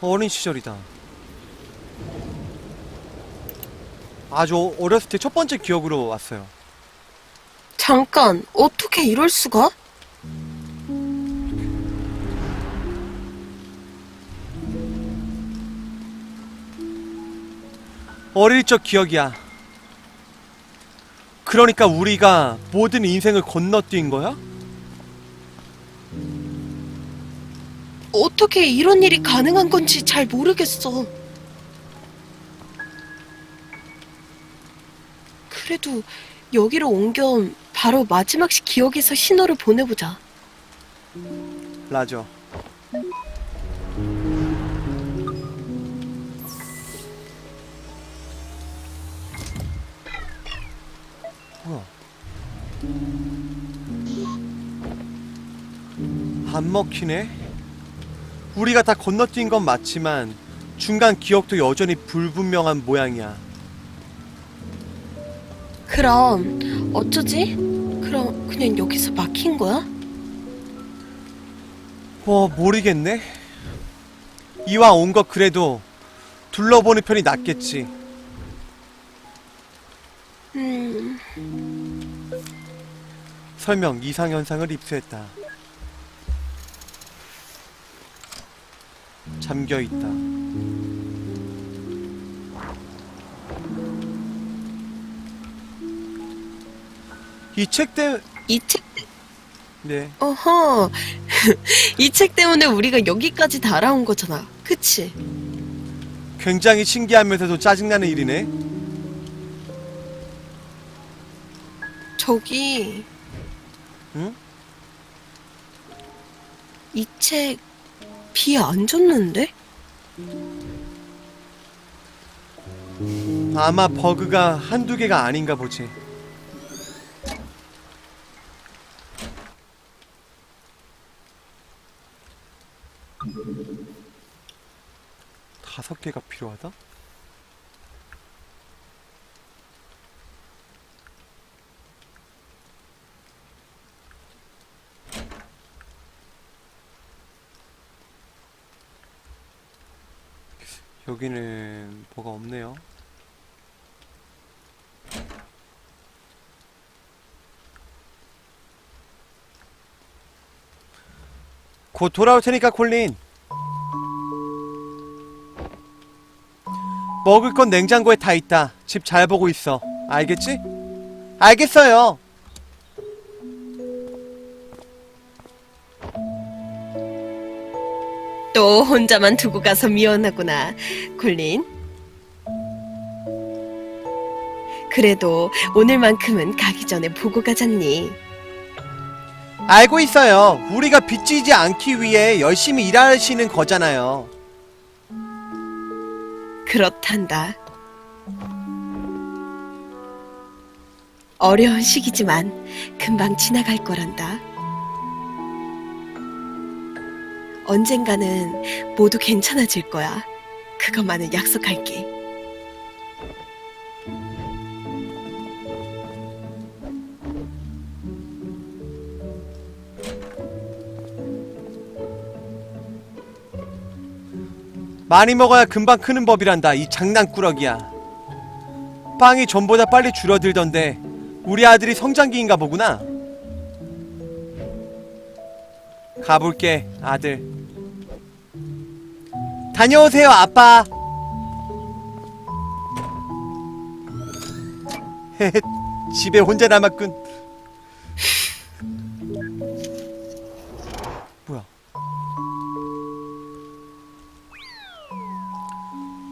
어린 시절이다. 아주 어렸을 때 첫 번째 기억으로 왔어요. 잠깐, 어떻게 이럴 수가? 어릴 적 기억이야. 그러니까 우리가 모든 인생을 건너뛴 거야? 어떻게 이런 일이 가능한 건지 잘 모르겠어. 그래도 여기로 온 겸 바로 마지막씩 기억에서 신호를 보내보자. 라죠. 뭐야? 안 먹히네? 우리가 다 건너뛴 건 맞지만 중간 기억도 여전히 불분명한 모양이야. 그럼 어쩌지? 그럼 그냥 여기서 막힌 거야? 뭐 모르겠네. 이왕 온 거 그래도 둘러보는 편이 낫겠지. 음, 설명 이상 현상을 입수했다. 잠겨 있다. 이책 때, 이 책, 네, 어허. 이 책 때문에 우리가 여기까지 달아온 거잖아. 그치? 굉장히 신기하면서도 짜증나는 일이네. 저기, 응? 이 책, 비안 줬는데? 아마 버그가 한두 개가 아닌가 보지. 다섯 개가 필요하다? 여기는 뭐가 없네요. 곧 돌아올 테니까 콜린. 먹을 건 냉장고에 다 있다. 집 잘 보고 있어. 알겠지? 알겠어요. 또 혼자만 두고 가서 미안하구나, 콜린. 그래도 오늘만큼은 가기 전에 보고 가잖니. 알고 있어요. 우리가 빚지지 않기 위해 열심히 일하시는 거잖아요. 그렇단다. 어려운 시기지만 금방 지나갈 거란다. 언젠가는 모두 괜찮아질 거야. 그것만은 약속할게. 많이 먹어야 금방 크는 법이란다. 이 장난꾸러기야. 빵이 전보다 빨리 줄어들던데 우리 아들이 성장기인가 보구나. 가볼게, 아들. 다녀오세요, 아빠. 집에 혼자 남았군. 뭐야?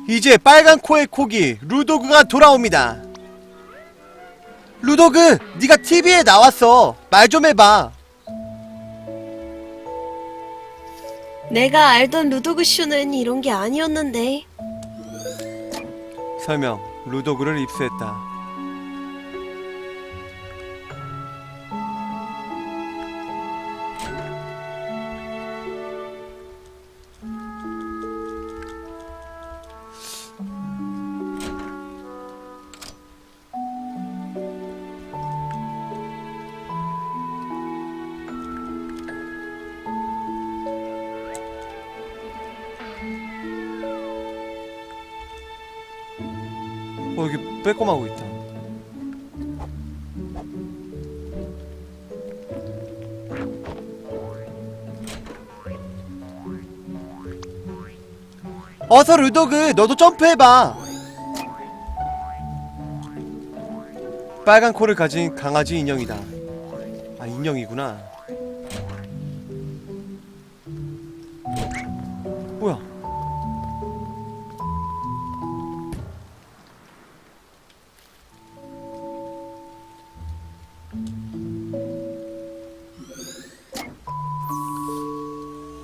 이제 빨간 코의 코기 루도그가 돌아옵니다. 루도그, 네가 TV에 나왔어. 말 좀 해봐. 내가 알던 루도그 쇼는 이런 게 아니었는데. 설명, 루도그를 입수했다. 어서 루도그 너도 점프해봐. 빨간 코를 가진 강아지 인형이다. 아 인형이구나. 뭐야?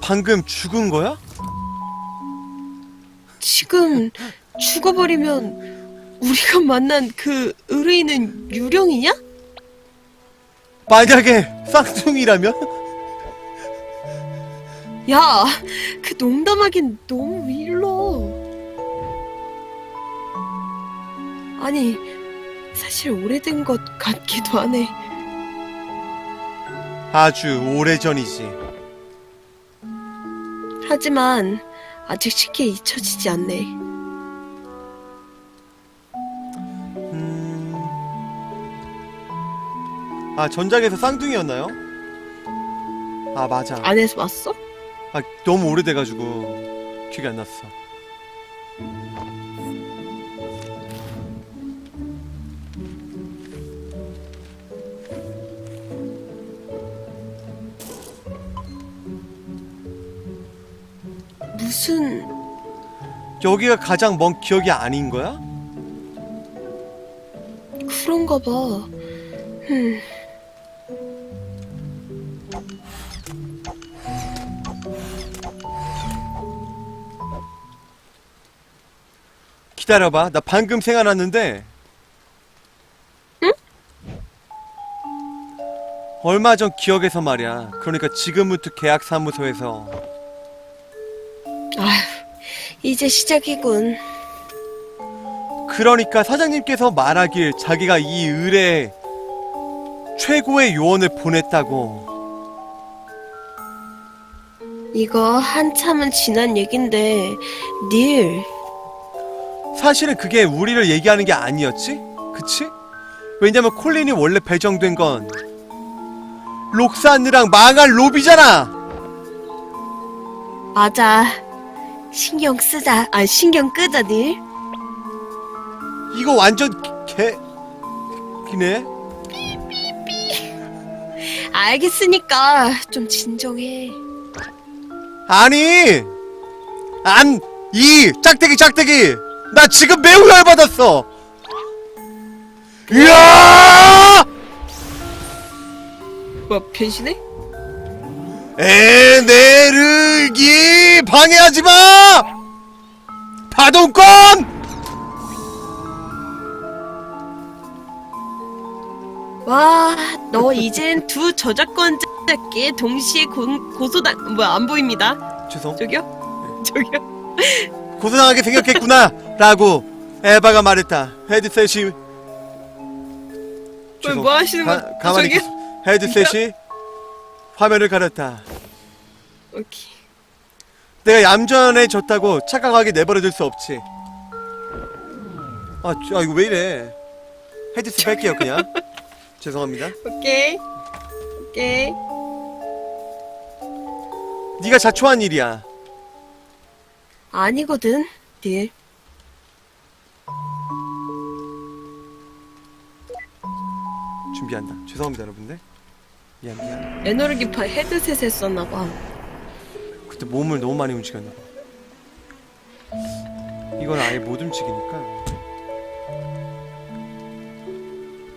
방금 죽은 거야? 지금 죽어버리면 우리가 만난 그 의뢰인은 유령이냐? 만약에 쌍둥이라면? 야, 그 농담하긴 너무 일러. 아니, 사실 오래된 것 같기도 하네. 아주 오래전이지. 하지만 아직 쉽게 잊혀지지 않네. 음... 아 전작에서 쌍둥이였나요? 아 맞아. 안에서 봤어? 아 너무 오래돼가지고 기억이 안 났어. 무슨 여기가 가장 먼 기억이 아닌 거야? 그런가 봐. 흠, 기다려봐. 나 방금 생각났는데. 응? 얼마 전 기억에서 말이야. 그러니까 지금부터 계약사무소에서 아휴, 이제 시작이군. 그러니까 사장님께서 말하길 자기가 이 을에 최고의 요원을 보냈다고. 이거 한참은 지난 얘긴데, 닐, 사실은 그게 우리를 얘기하는 게 아니었지? 그치? 왜냐면 콜린이 원래 배정된 건 록사느랑 망할 로비잖아! 맞아. 신경 쓰자. 아, 신경 끄자, 닐. 이거 완전 개... 기네? 알겠으니까 좀 진정해. 아니! 안! 이! 짝대기 짝대기! 나 지금 매우 열받았어! 이야! 뭐 변신해? 에네르기 방해하지 마! 파동권! 와, 너 이젠 두 저작권자께 동시에 고, 고소당 뭐야 안 보입니다. 죄송. 저기요? 저기요? 고소당하게 생겼겠구나! 라고 에바가 말했다. 헤드셋이 왜 죄송. 뭐 하시는 거? 가, 가만히 저기요? 헤드셋이 화면을 가렸다. 오케이. 내가 얌전해졌다고 착각하게 내버려둘 수 없지. 아, 저- 아 이거 왜 이래? 헤드셋 뺄게요 그냥. 죄송합니다. 오케이. 오케이. 네가 자초한 일이야. 아니거든, 닐. 준비한다. 죄송합니다 여러분들. 미안 미안. 에너지파 헤드셋에 썼나봐. 그때 몸을 너무 많이 움직였나 봐. 이건 아예 못 움직이니까.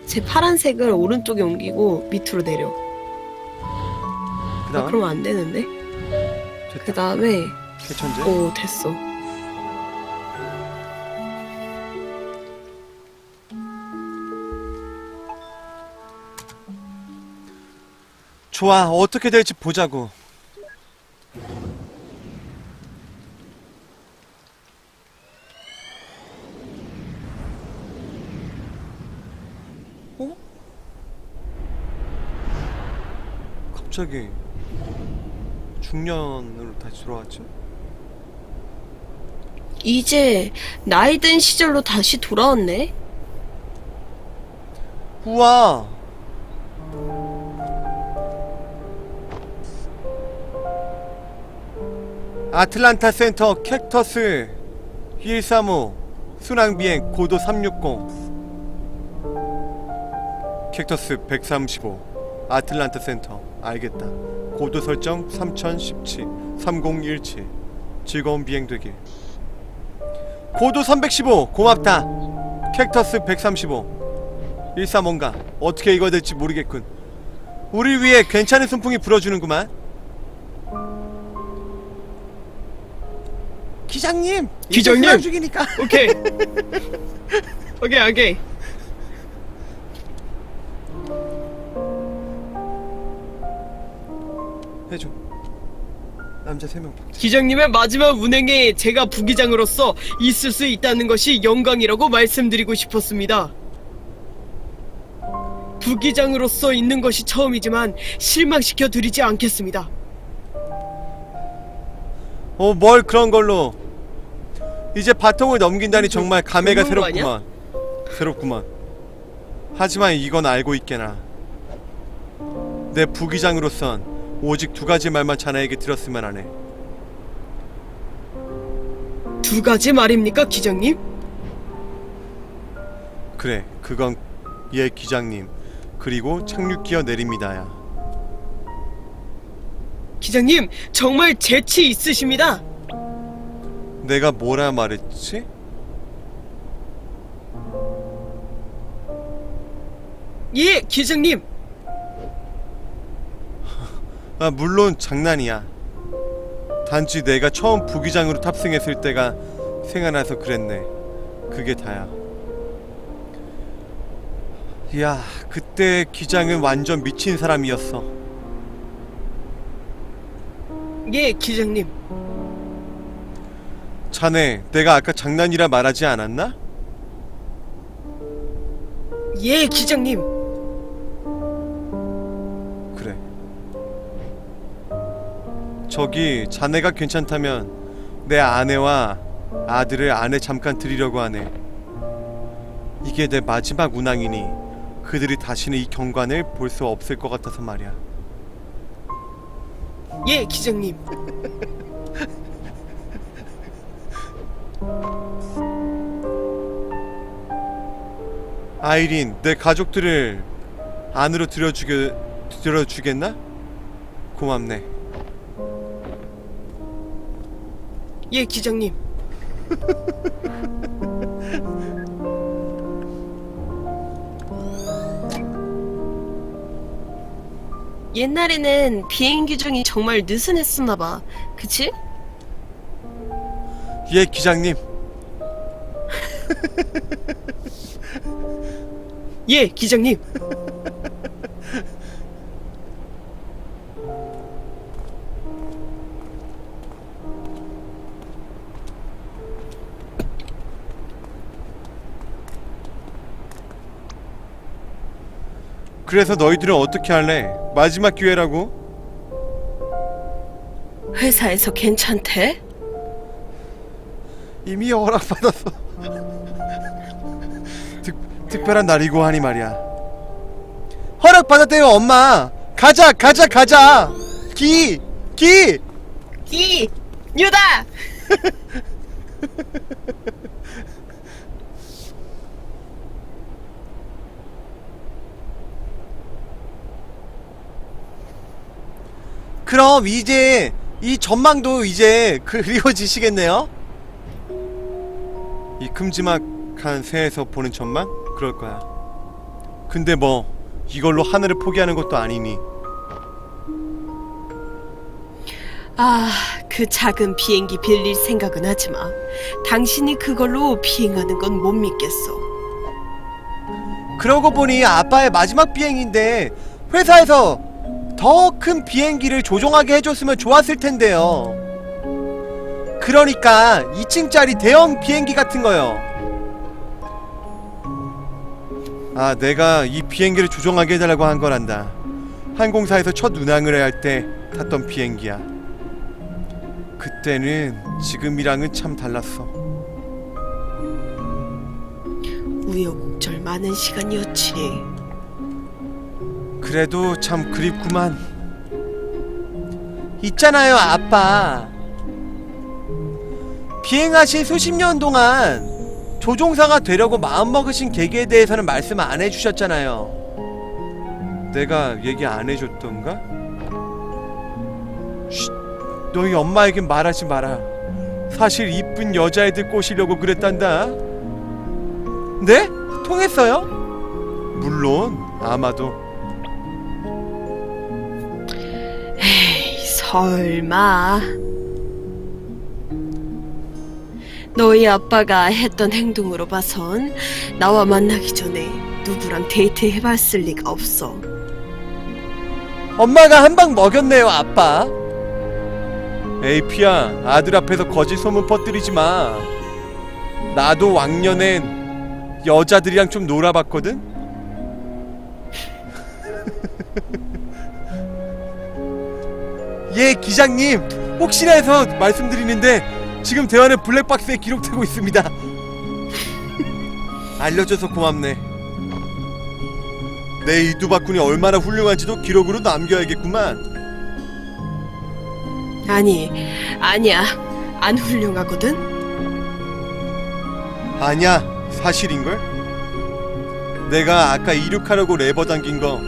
제 파란색을 오른쪽에 옮기고 밑으로 내려. 아, 그다음 그러면 안 되는데? 그 됐다. 다음에 개천재. 오 됐어. 좋아 어떻게 될지 보자고. 갑자기 중년으로 다시 돌아왔지? 이제 나이 든 시절로 다시 돌아왔네. 우와. 아틀란타 센터 캡터스 135 순항비행 고도 360 캡터스 135 아틀란타 센터 알겠다. 고도 설정 3017 3017 즐거운 비행 되길. 고도 315 고맙다. 캡터스 135 일사 뭔가 어떻게 이거 될지 모르겠군. 우리 위해 괜찮은 순풍이 불어주는구만. 기장님 기장님! 훈련 중이니까. 오케이. 오케이, 오케이. 해줘 남자 3명 기장님의 마지막 운행에 제가 부기장으로서 있을 수 있다는 것이 영광이라고 말씀드리고 싶었습니다. 부기장으로서 있는 것이 처음이지만 실망시켜 드리지 않겠습니다. 어 뭘 그런 걸로 이제 바통을 넘긴다니 정말 감회가 거? 새롭구만 새롭구만 하지만 이건 알고 있게나 내 부기장으로선 오직 두 가지 말만 자네에게 들었으면 하네 두 가지 말입니까, 기장님? 그래 그건 예 기장님 그리고 착륙기어 내립니다야 기장님, 정말 재치 있으십니다. 내가 뭐라 말했지? 예, 기장님. 아 물론 장난이야 단지 내가 처음 부기장으로 탑승했을 때가 생각나서 그랬네 그게 다야 이야 그때 기장은 완전 미친 사람이었어 예, 기장님. 자네 내가 아까 장난이라 말하지 않았나? 예, 기장님. 저기 자네가 괜찮다면 내 아내와 아들을 안에 잠깐 드리려고 하네 이게 내 마지막 운항이니 그들이 다시는 이 경관을 볼 수 없을 것 같아서 말이야 예, 기장님. 아이린 내 가족들을 안으로 들여주게 들여주겠나? 고맙네 예, 기장님. 옛날에는 비행기 중이 정말 느슨했었나 봐. 그치? 예 기장님 예, 기장님. 그래서 너희들은 어떻게 할래? 마지막 기회라고? 회사에서 괜찮대? 이미 허락받았어 특, 특별한 날이고 하니 말이야 허락받았대요 엄마 가자 가자 가자 기! 기! 이! 유다! 그럼 이제 이 전망도 이제 그리워지시겠네요? 이 큼지막한 새에서 보는 전망? 그럴 거야 근데 뭐 이걸로 하늘을 포기하는 것도 아니니 아, 그 작은 비행기 빌릴 생각은 하지 마. 당신이 그걸로 비행하는 건 못 믿겠어. 그러고 보니 아빠의 마지막 비행인데 회사에서 더 큰 비행기를 조종하게 해줬으면 좋았을 텐데요. 그러니까 2층짜리 대형 비행기 같은 거요. 아, 내가 이 비행기를 조종하게 해달라고 한 거란다. 항공사에서 첫 운항을 할 때 탔던 비행기야. 그때는 지금이랑은 참 달랐어. 우여곡절 많은 시간이었지. 그래도 참 그립구만. 있잖아요, 아빠. 비행하신 수십 년 동안 조종사가 되려고 마음먹으신 계기에 대해서는 말씀 안 해주셨잖아요. 내가 얘기 안 해줬던가? 쉿, 너희 엄마에게 말하지 마라. 사실 이쁜 여자애들 꼬시려고 그랬단다. 네? 통했어요? 물론 아마도 설마. 너희 아빠가 했던 행동으로 봐선 나와 만나기 전에 누구랑 데이트 해봤을 리가 없어. 엄마가 한 방 먹였네요, 아빠. 에이 피야, 아들 앞에서 거짓 소문 퍼뜨리지 마. 나도 왕년엔 여자들이랑 좀 놀아봤거든. 예, 기장님. 혹시나 해서 말씀드리는데 지금 대화는 블랙박스에 기록되고 있습니다. 알려줘서 고맙네. 내 이두박군이 얼마나 훌륭한지도 기록으로 남겨야겠구만. 아니, 아니야. 안 훌륭하거든? 아니야, 사실인걸? 내가 아까 이륙하려고 레버 당긴 거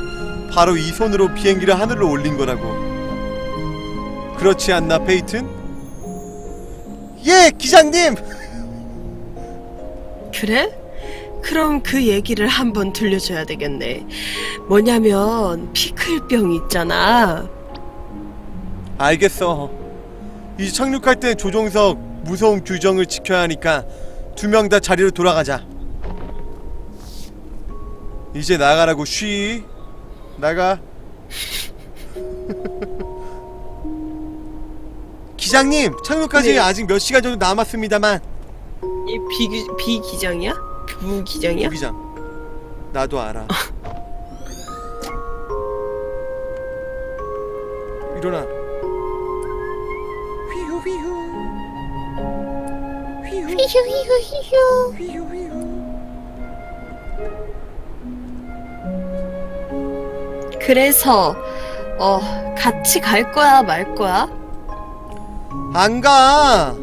바로 이 손으로 비행기를 하늘로 올린 거라고. 그렇지 않나, 페이튼? 예, 기장님! 그래? 그럼 그 얘기를 한번 들려줘야 되겠네. 뭐냐면 피클병 있잖아. 알겠어. 이제 착륙할 때 조종석 무서운 규정을 지켜야 하니까 두 명 다 자리로 돌아가자. 이제 나가라고 쉬. 나가. 기장님, 착륙까지 네. 아직 몇 시간 정도 남았습니다만. 이 비, 비기장이야? 부기장이야? 부기장. 나도 알아. 일어나. 휘후 휘후. 휘후 휘휘휘휘휘. 휘후 휘후. 그래서 어 같이 갈 거야 말 거야? 안 가.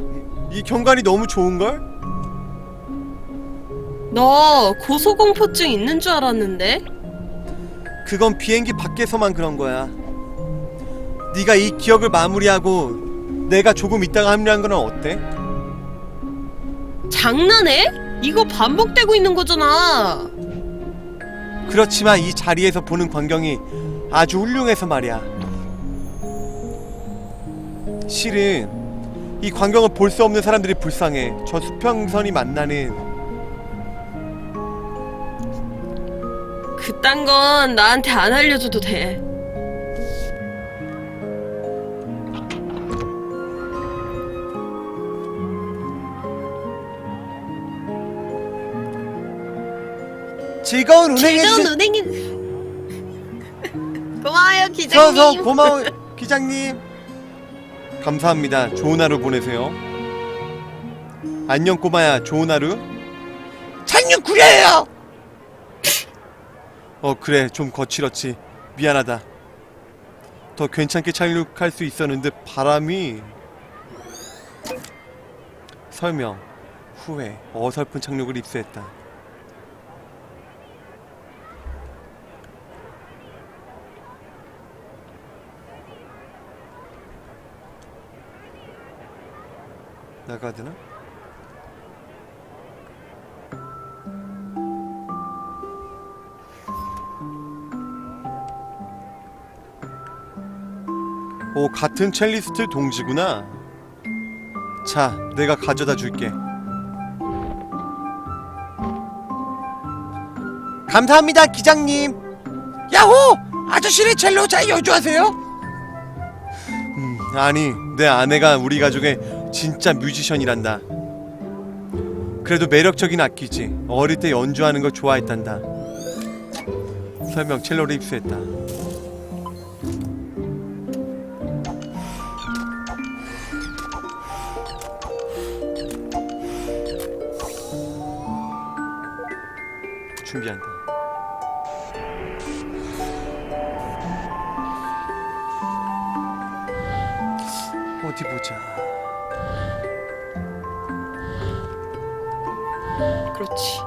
이 경관이 너무 좋은 걸? 너 고소공포증 있는 줄 알았는데 그건 비행기 밖에서만 그런 거야. 네가 이 기억을 마무리하고 내가 조금 있다가 합류한 거는 어때? 장난해? 이거 반복되고 있는 거잖아. 그렇지만 이 자리에서 보는 광경이 아주 훌륭해서 말이야. 실은 이 광경을 볼 수 없는 사람들이 불쌍해. 저 수평선이 만나는 그딴 건 나한테 안 알려줘도 돼. 즐거운 운행해 즐거운 주셔. 은행이 고마워요 기장님. 고마워 기장님. 감사합니다. 좋은 하루 보내세요. 안녕 꼬마야. 좋은 하루. 착륙 구려요. 어 그래 좀 거칠었지. 미안하다. 더 괜찮게 착륙할 수 있었는데 바람이 설명 후에 어설픈 착륙을 입수했다. 나가야 되나? 오 같은 첼리스트 동지구나. 자 내가 가져다 줄게. 감사합니다 기장님. 야호! 아저씨네 첼로 잘 연주하세요. 음 아니 내 아내가 우리 가족의 진짜 뮤지션이란다. 그래도 매력적인 악기지. 어릴 때 연주하는 걸 좋아했단다. 설명 첼로를 입수했다. 준비한다. 어디 보자. 그렇지.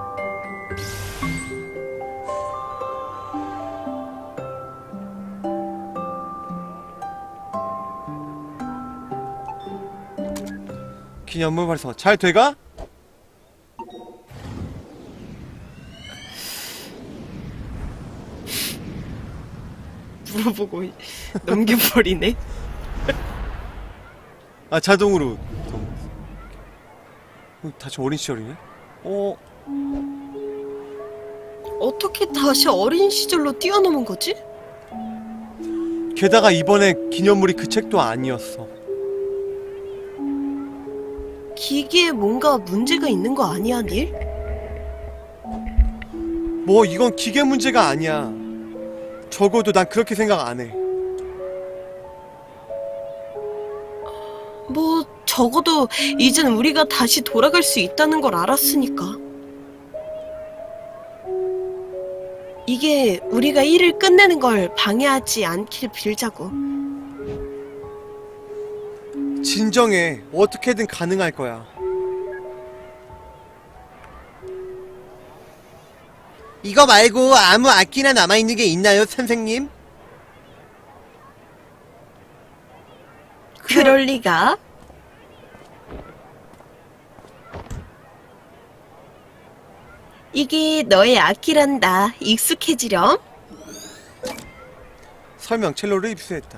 기념물 발사 잘 돼가? 물어보고 넘겨버리네. 아 자동으로. 어, 다시 어린 시절이네. 어 어떻게 다시 어린 시절로 뛰어넘은 거지? 게다가 이번에 기념물이 그 책도 아니었어. 기기에 뭔가 문제가 있는 거 아니야, 닐? 뭐 이건 기계 문제가 아니야. 적어도 난 그렇게 생각 안 해. 뭐 적어도 이젠 우리가 다시 돌아갈 수 있다는 걸 알았으니까. 이게 우리가 일을 끝내는 걸 방해하지 않길 빌자고. 진정해. 어떻게든 가능할 거야. 이거 말고 아무 악기나 남아있는 게 있나요, 선생님? 그럴 리가? 이게 너의 악기란다. 익숙해지렴. 설명 첼로를 입수했다.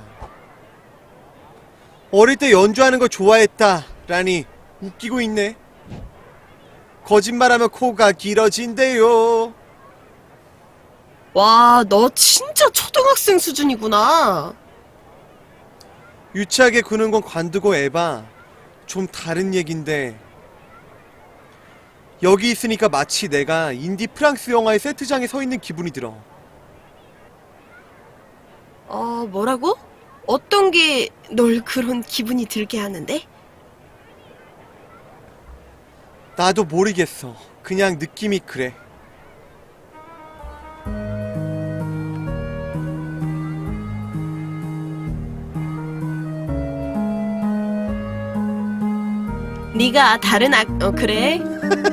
어릴 때 연주하는 거 좋아했다. 라니 웃기고 있네. 거짓말하면 코가 길어진대요. 와, 너 진짜 초등학생 수준이구나. 유치하게 구는 건 관두고 에바. 좀 다른 얘긴데. 여기 있으니까 마치 내가 인디 프랑스 영화의 세트장에 서 있는 기분이 들어. 어, 뭐라고? 어떤 게 널 그런 기분이 들게 하는데? 나도 모르겠어. 그냥 느낌이 그래. 네가 다른 악, 어, 그래?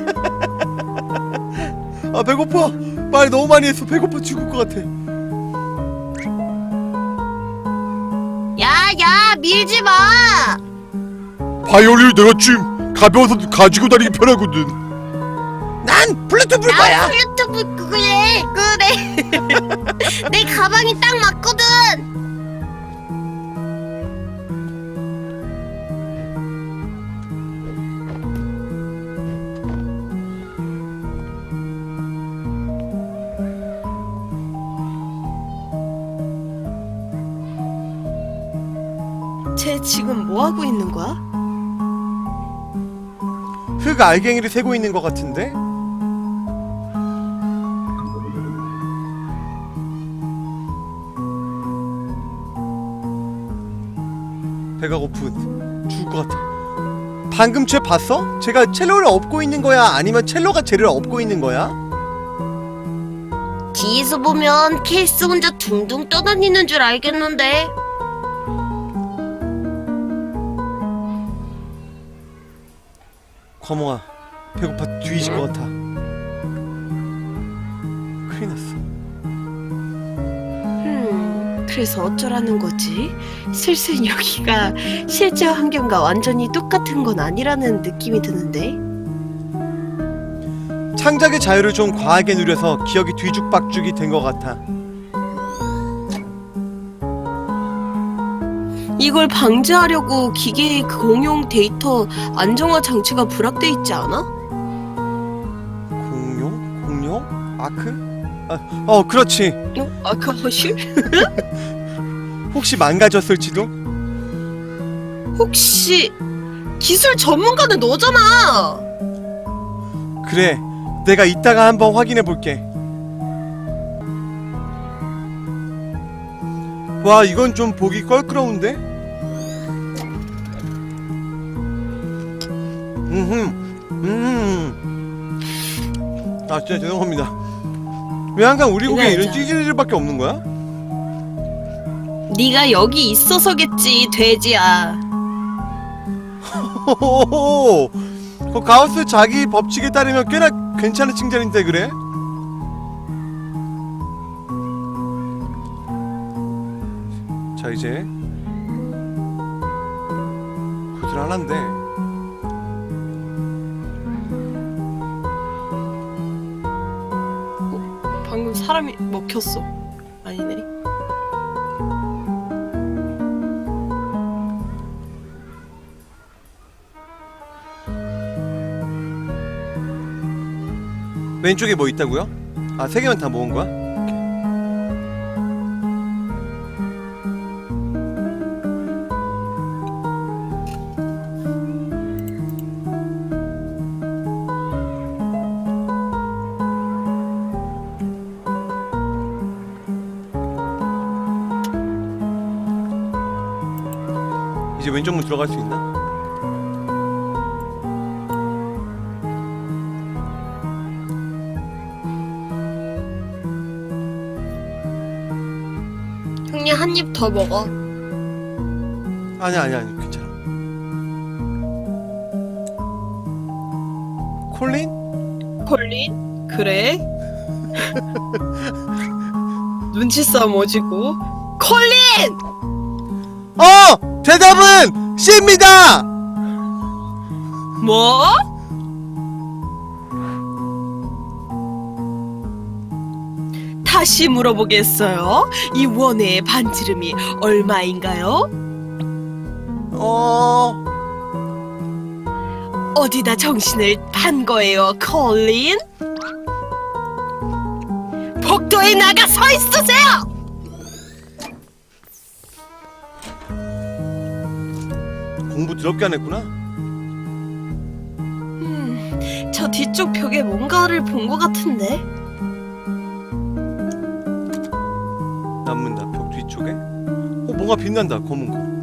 아 배고파. 말 너무 많이 했어. 배고파 죽을 것 같아. 야, 야, 밀지 마! 바이올린 내가 좀 가벼워서 가지고 다니기 편하거든. 난 블루투스 불 거야. 블루투스 그래, 그래. 내 가방이 딱 맞거든. 쟤 지금 뭐 하고 있는 거야? 흙 알갱이를 세고 있는 것 같은데? 배가 고픈 죽을 것 같아 방금 쟤 봤어? 제가 첼로를 업고 있는 거야? 아니면 첼로가 쟤를 업고 있는 거야? 뒤에서 보면 케이스 혼자 둥둥 떠다니는 줄 알겠는데. 과몽아 배고파 뒤질 것 같아 큰일 났어 음, 그래서 어쩌라는 거지? 슬슬 여기가 실제 환경과 완전히 똑같은 건 아니라는 느낌이 드는데. 창작의 자유를 좀 과하게 누려서 기억이 뒤죽박죽이 된 것 같아 이걸 방지하려고 기계의 그 공용 데이터 안정화 장치가 부락돼 있지 않아? 공룡? 공룡? 아크? 아, 어 그렇지 어? 아까 허실? 혹시 망가졌을지도? 혹시 기술 전문가는 너잖아. 그래 내가 이따가 한번 확인해 볼게 와 이건 좀 보기 껄끄러운데? 음. 아 진짜 죄송합니다 왜 항상 우리 곡에 이런 이래야죠. 찌질이들밖에 없는 거야? 네가 여기 있어서겠지 돼지야. 호호호. 그 가우스 자기 법칙에 따르면 꽤나 괜찮은 칭찬인데 그래? 자 이제 구슬 하나인데 사람이 먹혔어. 아니네. 왼쪽에 뭐 있다고요? 아 세 개만 다 모은 거야? 왼쪽 문 들어갈 수 있나? 형님 한 입 더 먹어. 아니 아니 아니 괜찮아. 콜린? 콜린? 그래? 눈치 싸움 오지고. 콜린! 어! 대답은 C입니다! 뭐? 다시 물어보겠어요. 이 원의 반지름이 얼마인가요? 어... 어디다 정신을 판 거예요, 콜린? 복도에 나가 서 있으세요! 공부 더럽게 안 했구나? 음, 저 뒤쪽 벽에 뭔가를 본 것 같은데? 남문다 벽 뒤쪽에? 어 뭔가 빛난다 검은 거